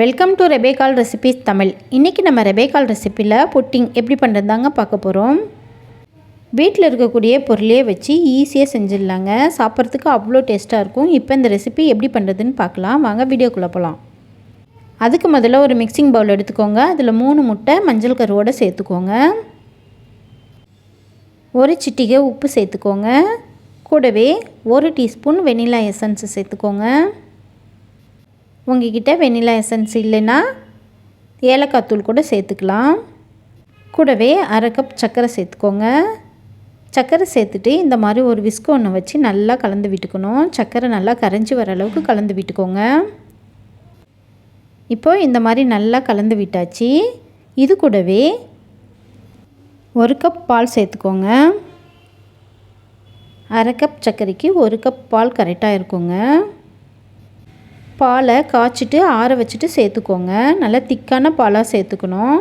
Welcome to ரெபேகால் recipes Tamil இன்றைக்கி நம்ம ரெபேகால் ரெசிப்பியில் புட்டிங் எப்படி பண்ணுறது தாங்க பார்க்க போகிறோம் வீட்டில் இருக்கக்கூடிய பொருளையே வச்சு ஈஸியாக செஞ்சிடலாங்க. சாப்பிட்றதுக்கு அவ்வளோ டேஸ்ட்டாக இருக்கும். இப்போ இந்த ரெசிபி எப்படி பண்ணுறதுன்னு பார்க்கலாம். வாங்க வீடியோக்குள்ளே போகலாம் அதுக்கு முதல்ல ஒரு மிக்சிங் பவுல் எடுத்துக்கோங்க. அதில் மூணு முட்டை மஞ்சள் கருவோடு சேர்த்துக்கோங்க. ஒரு சிட்டிகை உப்பு சேர்த்துக்கோங்க. கூடவே ஒரு டீஸ்பூன் வெனிலா எசன்ஸ் சேர்த்துக்கோங்க. உங்ககிட்ட வெனிலா எசன்ஸ் இல்லைன்னா ஏலக்காய் தூள் கூட சேர்த்துக்கலாம். கூடவே அரை கப் சர்க்கரை சேர்த்துக்கோங்க. சர்க்கரை சேர்த்துட்டு இந்த மாதிரி ஒரு விஸ்கு ஒன்று வச்சு நல்லா கலந்து விட்டுக்கணும். சர்க்கரை நல்லா கரைஞ்சி வர அளவுக்கு கலந்து விட்டுக்கோங்க. இப்போது இந்த மாதிரி நல்லா கலந்து விட்டாச்சு. இது கூடவே ஒரு கப் பால் சேர்த்துக்கோங்க. அரை கப் சர்க்கரைக்கு ஒரு கப் பால் கரெக்டாக இருக்குங்க. பாலை காய்ச்சிட்டு ஆற வச்சுட்டு சேர்த்துக்கோங்க. நல்லா திக்கான பாலாக சேர்த்துக்கணும்.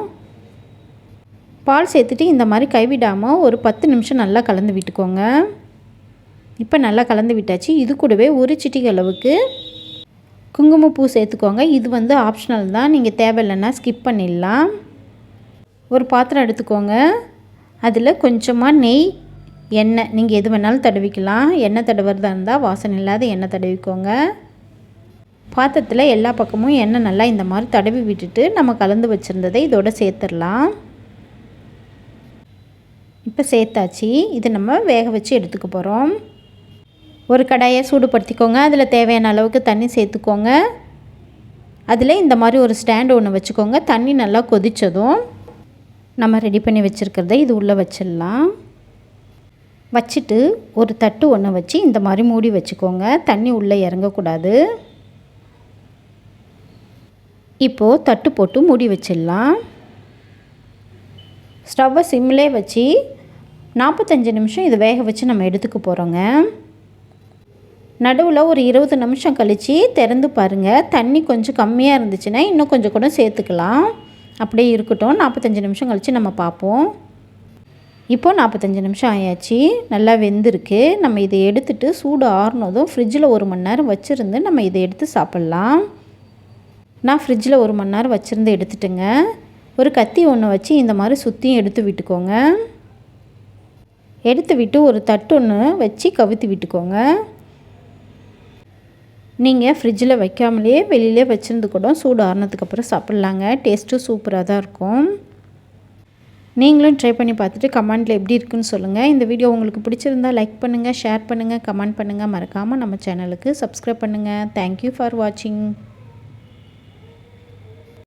பால் சேர்த்துட்டு இந்த மாதிரி கைவிடாமல் ஒரு பத்து நிமிஷம் நல்லா கலந்து விட்டுக்கோங்க. இப்போ நல்லா கலந்து விட்டாச்சு. இது கூடவே ஒரு சிட்டிகை அளவுக்கு குங்குமப்பூ சேர்த்துக்கோங்க. இது வந்து ஆப்ஷனல் தான். நீங்கள் தேவையில்லைன்னா ஸ்கிப் பண்ணிடலாம். ஒரு பாத்திரம் எடுத்துக்கோங்க. அதில் கொஞ்சமாக நெய் எண்ணெய் நீங்கள் எது வேணாலும் தடவிக்கலாம். எண்ணெய் தடவுறதா இருந்தால் வாசனை இல்லாத எண்ணெய் தடவிக்கோங்க. பாத்திரத்தில் எல்லா பக்கமும் எண்ணெய் நல்லா இந்த மாதிரி தடவி விட்டுட்டு நம்ம கலந்து வச்சுருந்ததை இதோட சேர்த்துடலாம். இப்போ சேர்த்தாச்சு. இது நம்ம வேக வச்சு எடுத்துக்க போகிறோம் ஒரு கடாயை சூடுபடுத்திக்கோங்க. அதில் தேவையான அளவுக்கு தண்ணி சேர்த்துக்கோங்க. அதில் இந்த மாதிரி ஒரு ஸ்டாண்டு ஒன்று வச்சுக்கோங்க. தண்ணி நல்லா கொதித்ததும் நம்ம ரெடி பண்ணி வச்சுருக்கிறத இது உள்ளே வச்சிடலாம். வச்சுட்டு ஒரு தட்டு ஒன்று வச்சு இந்த மாதிரி மூடி வச்சுக்கோங்க. தண்ணி உள்ளே இறங்கக்கூடாது. இப்போது தட்டு போட்டு மூடி வச்சிடலாம். ஸ்டவ்வை சிம்மிலே வச்சு நாற்பத்தஞ்சு நிமிஷம் இதை வேக வச்சு நம்ம எடுத்துக்க போகிறோங்க நடுவில் ஒரு இருபது நிமிஷம் கழித்து திறந்து பாருங்கள் தண்ணி கொஞ்சம் கம்மியாக இருந்துச்சுன்னா இன்னும் கொஞ்சம் கூட சேர்த்துக்கலாம். அப்படியே இருக்கட்டும். நாற்பத்தஞ்சு நிமிஷம் கழித்து நம்ம பார்ப்போம். இப்போது நாற்பத்தஞ்சு நிமிஷம் ஆயாச்சு. நல்லா வெந்திருக்கு. நம்ம இதை எடுத்துகிட்டு சூடு ஆறுனதும் ஃப்ரிட்ஜில் ஒரு மணி நேரம் வச்சுருந்து நம்ம இதை எடுத்து சாப்பிட்லாம். நான் ஃப்ரிட்ஜில் ஒரு மணி நேரம் வச்சுருந்து எடுத்துட்டுங்க. ஒரு கத்தி ஒன்று வச்சு இந்த மாதிரி சுற்றியும் எடுத்து விட்டுக்கோங்க. எடுத்து விட்டு ஒரு தட்டு ஒன்று வச்சு கவுத்து விட்டுக்கோங்க. நீங்கள் ஃப்ரிட்ஜில் வைக்காமலே வெளியிலே வச்சுருந்து கூட சூடு ஆறுனதுக்கப்புறம் சாப்பிட்லாங்க. டேஸ்ட்டும் சூப்பராக தான் இருக்கும். நீங்களும் ட்ரை பண்ணி பார்த்துட்டு கமெண்ட்டில் எப்படி இருக்குன்னு சொல்லுங்கள் இந்த வீடியோ உங்களுக்கு பிடிச்சிருந்தா லைக் பண்ணுங்கள் ஷேர் பண்ணுங்கள் கமெண்ட் பண்ணுங்கள் மறக்காமல் நம்ம சேனலுக்கு சப்ஸ்கிரைப் பண்ணுங்கள் தேங்க்யூ ஃபார் வாட்சிங்